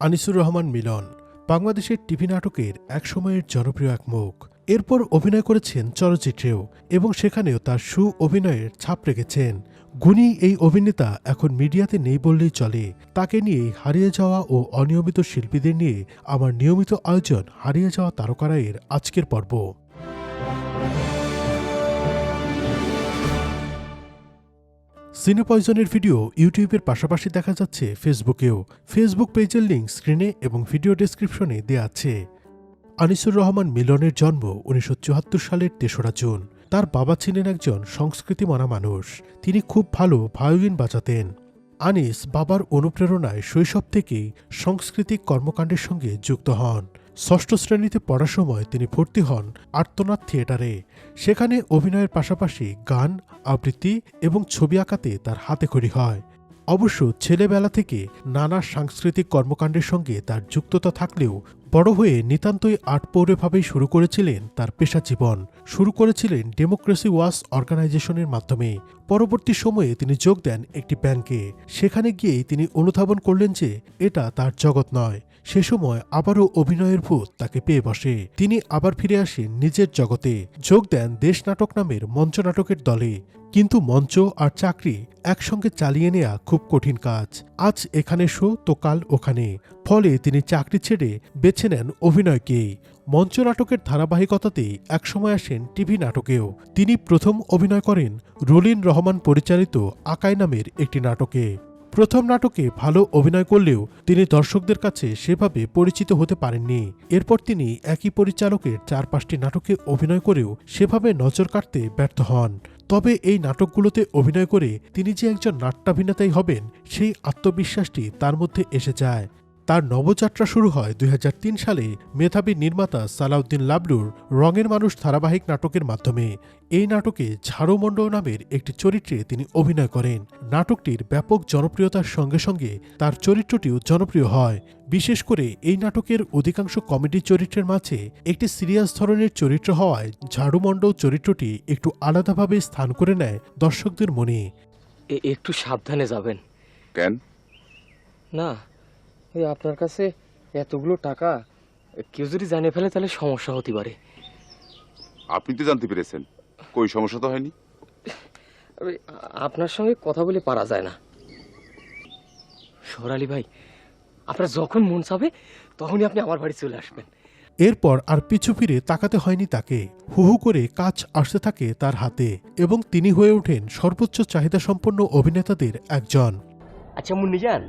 আনিসুর রহমান মিলন, বাংলাদেশের টিভি নাটকের একসময়ের জনপ্রিয় এক মুখ। এরপর অভিনয় করেছেন চলচ্চিত্রেও এবং সেখানেও তার সু অভিনয়ের ছাপ রেখেছেন। গুণী এই অভিনেতা এখন মিডিয়াতে নেই বললেই চলে। তাকে নিয়ে হারিয়ে যাওয়া ও অনিয়মিত শিল্পীদের নিয়ে আমার নিয়মিত আয়োজন হারিয়ে যাওয়া তারকারায়ের আজকের পর্ব। সিনে পয়জনের ভিডিও ইউটিউবের পাশাপাশি দেখা যাচ্ছে ফেসবুকেও ফেসবুক পেজের লিঙ্ক স্ক্রিনে এবং ভিডিও ডেসক্রিপশনে দেওয়া আছে। আনিসুর রহমান মিলনের জন্ম উনিশশো চুয়াত্তর সালের তেসরা জুন। তার বাবা ছিলেন একজন সংস্কৃতি মানা মানুষ। তিনি খুব ভালো ভায়োলিন বাজাতেন। আনিস বাবার অনুপ্রেরণায় শৈশব থেকেই সাংস্কৃতিক কর্মকাণ্ডের সঙ্গে যুক্ত হন। ষষ্ঠ শ্রেণীতে পড়ার সময় তিনি ভর্তি হন আর্তনাথ থিয়েটারে। সেখানে অভিনয়ের পাশাপাশি গান, আবৃত্তি এবং ছবি আঁকাতে তার হাতেখড়ি হয়। অবশ্য ছেলেবেলা থেকে নানা সাংস্কৃতিক কর্মকাণ্ডের সঙ্গে তার যুক্ততা থাকলেও বড় হয়ে নিতান্তই আটপৌরেভাবেই শুরু করেছিলেন তার পেশা জীবন। শুরু করেছিলেন ডেমোক্রেসি ওয়াস অর্গানাইজেশনের মাধ্যমে। পরবর্তী সময়ে তিনি যোগ দেন একটি ব্যাংকে। সেখানে গিয়েই তিনি অনুধাবন করলেন যে এটা তার জগৎ নয়। সে সময় আবারও অভিনয়ের ভূত তাকে পেয়ে বসে। তিনি আবার ফিরে আসেন নিজের জগতে। যোগ দেন দেশ নাটক নামের মঞ্চ নাটকের দলে। কিন্তু মঞ্চ আর চাকরি একসঙ্গে চালিয়ে নেওয়া খুব কঠিন কাজ। আজ এখানে শো, তো কাল ওখানে। ফলে তিনি চাকরি ছেড়ে বেছে নেন অভিনয়কেই মঞ্চ নাটকের ধারাবাহিকতাতেই একসময় আসেন টিভি নাটকেও। তিনি প্রথম অভিনয় করেন রুলিন রহমান পরিচালিত আকাই নামের একটি নাটকে। প্রথম নাটকে ভালো অভিনয় করলেও তিনি দর্শকদের কাছে সেভাবে পরিচিত হতে পারেননি। এরপর তিনি একই পরিচালকের চার পাঁচটি নাটকে অভিনয় করেও সেভাবে নজর কাটতে ব্যর্থ হন। তবে এই নাটকগুলোতে অভিনয় করে তিনি যে একজন নাট্যাভিনেতাই হবেন, সেই আত্মবিশ্বাসটি তার মধ্যে এসে যায়। তার নবযাত্রা শুরু হয় দুই হাজার তিন সালে। মেধাবী নির্মাতা সালাউদ্দিন লাবলুর রঙের মানুষ ধারাবাহিক নাটকের মাধ্যমে। এই নাটকে ঝাড়ুমণ্ড নামের একটি চরিত্রে তিনি অভিনয় করেন। নাটকটির ব্যাপক জনপ্রিয়তার সঙ্গে সঙ্গে তার চরিত্রটিও জনপ্রিয় হয়। বিশেষ করে এই নাটকের অধিকাংশ কমেডি চরিত্রের মাঝে একটি সিরিয়াস ধরনের চরিত্র হওয়ায় ঝাড়ুমণ্ড চরিত্রটি একটু আলাদাভাবে স্থান করে নেয় দর্শকদের মনে। একটু সাবধানে যাবেন। কেন? না ওই আপনার কাছে এতগুলো টাকা কেউ যদি জানে ফেলে তাহলে সমস্যা হতে পারে। আপনি তো জানতে পেরেছেন। কই সমস্যা তো হয়নি? আপনার সঙ্গে কথা বলে পারা যায় না। সোহরালি ভাই আপনার যখন মন চাবে তখনই আপনি আমার বাড়ি চলে আসবেন। এরপর আর পিছু ফিরে তাকাতে হয়নি তাকে। হুহু করে কাজ আসতে থাকে তার হাতে এবং তিনি হয়ে ওঠেন সর্বোচ্চ চাহিদা সম্পন্ন অভিনেতাদের একজন। আচ্ছা মুন্নি যান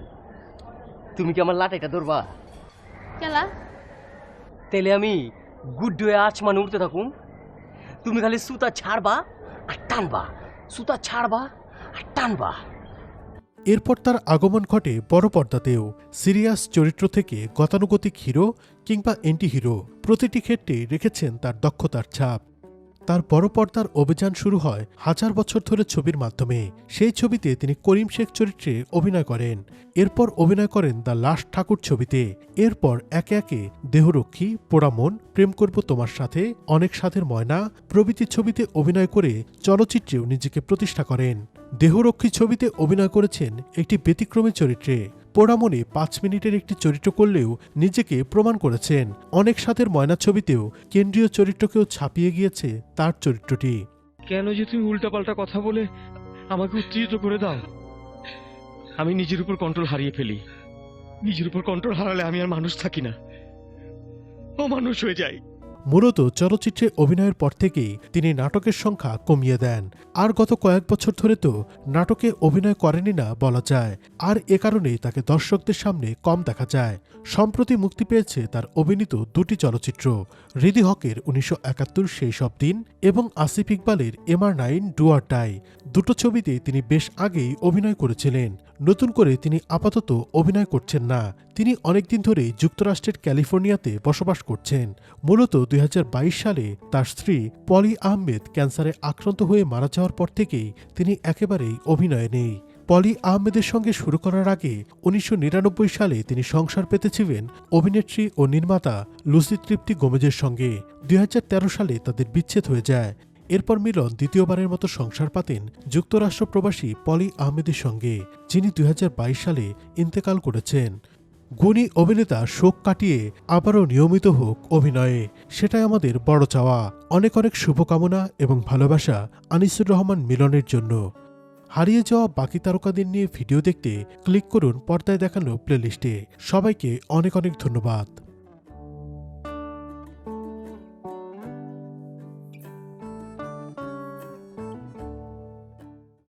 তুমি কি আমার লাটাইটা ধরবা? কেলা? তাহলে আমি গুড ডে আজ মানে উঠতে থাকুম। তুমি খালি সুতা ছাড়বা আর টানবা। সুতা ছাড়বা আর টানবা। এরপর তার আগমন ঘটে বড় পর্দাতেও সিরিয়াস চরিত্র থেকে গতানুগতিক হিরো কিংবা এন্টি হিরো প্রতিটি ক্ষেত্রে রেখেছেন তার দক্ষতার ছাপ। তার বড় পর্দার অভিযান শুরু হয় হাজার বছর ধরে ছবির মাধ্যমে। সেই ছবিতে তিনি করিম শেখ চরিত্রে অভিনয় করেন। এরপর অভিনয় করেন দ্য লাস্ট ঠাকুর ছবিতে। এরপর একে একে দেহরক্ষী, পোড়ামন, প্রেম করব তোমার সাথে, অনেক সাধের ময়না প্রভৃতি ছবিতে অভিনয় করে চলচ্চিত্রেও নিজেকে প্রতিষ্ঠা করেন। দেহরক্ষী ছবিতে অভিনয় করেছেন একটি ব্যতিক্রমী চরিত্রে। পোড়ামনে পাঁচ মিনিটের একটি চরিত্র করলেও নিজেকে প্রমাণ করেছেন। অনেক সাথের ময়না ছবিতেও কেন্দ্রীয় চরিত্রকেও ছাপিয়ে গিয়েছে তার চরিত্রটি। কেন যে তুমি উল্টাপাল্টা কথা বলে আমাকে উত্তেজিত করে দাও? আমি নিজের উপর কন্ট্রোল হারিয়ে ফেলি। নিজের উপর কন্ট্রোল হারালে আমি আর মানুষ থাকি না। ও মানুষ হয়ে যাই মূলত চলচ্চিত্রে অভিনয়ের পর থেকেই তিনি নাটকের সংখ্যা কমিয়ে দেন। আর গত কয়েক বছর ধরে তো নাটকে অভিনয় করেনি না বলা যায়। আর এ কারণেই তাকে দর্শকদের সামনে কম দেখা যায়। সম্প্রতি মুক্তি পেয়েছে তার অভিনীত দুটি চলচ্চিত্র, হৃদি হকের উনিশশো একাত্তর সেই সব দিন এবং আসিফ ইকবালের এমআর নাইন ডুয়ার ডাই। দুটো ছবিতে তিনি বেশ আগেই অভিনয় করেছিলেন। নতুন করে তিনি আপাতত অভিনয় করছেন না। তিনি অনেকদিন ধরে যুক্তরাষ্ট্রের ক্যালিফোর্নিয়াতে বসবাস করছেন। মূলত দুই হাজার বাইশ সালে তার স্ত্রী পলি আহমেদ ক্যান্সারে আক্রান্ত হয়ে মারা যাওয়ার পর থেকেই তিনি একেবারেই অভিনয়ে নেই। পলি আহমেদের সঙ্গে শুরু করার আগে উনিশশো নিরানব্বই সালে তিনি সংসার পেতেছিলেন অভিনেত্রী ও নির্মাতা লুসি তৃপ্তি গোমেজের সঙ্গে। দুই হাজার তেরো সালে তাদের বিচ্ছেদ হয়ে যায়। এরপর মিলন দ্বিতীয়বারের মতো সংসার পাতেন যুক্তরাষ্ট্র প্রবাসী পলি আহমেদের সঙ্গে, যিনি দুই হাজার বাইশ সালে ইন্তেকাল করেছেন। গুণী অভিনেতা শোক কাটিয়ে আবারও নিয়মিত হোক অভিনয়ে। সেটাই আমাদের বড় চাওয়া। অনেক অনেক শুভকামনা এবং ভালোবাসা আনিসুর রহমান মিলনের জন্য। হারিয়ে যাওয়া বাকি তারকাদের নিয়ে ভিডিও দেখতে ক্লিক করুন পর্দায় দেখানো প্লেলিস্টে। সবাইকে অনেক অনেক ধন্যবাদ।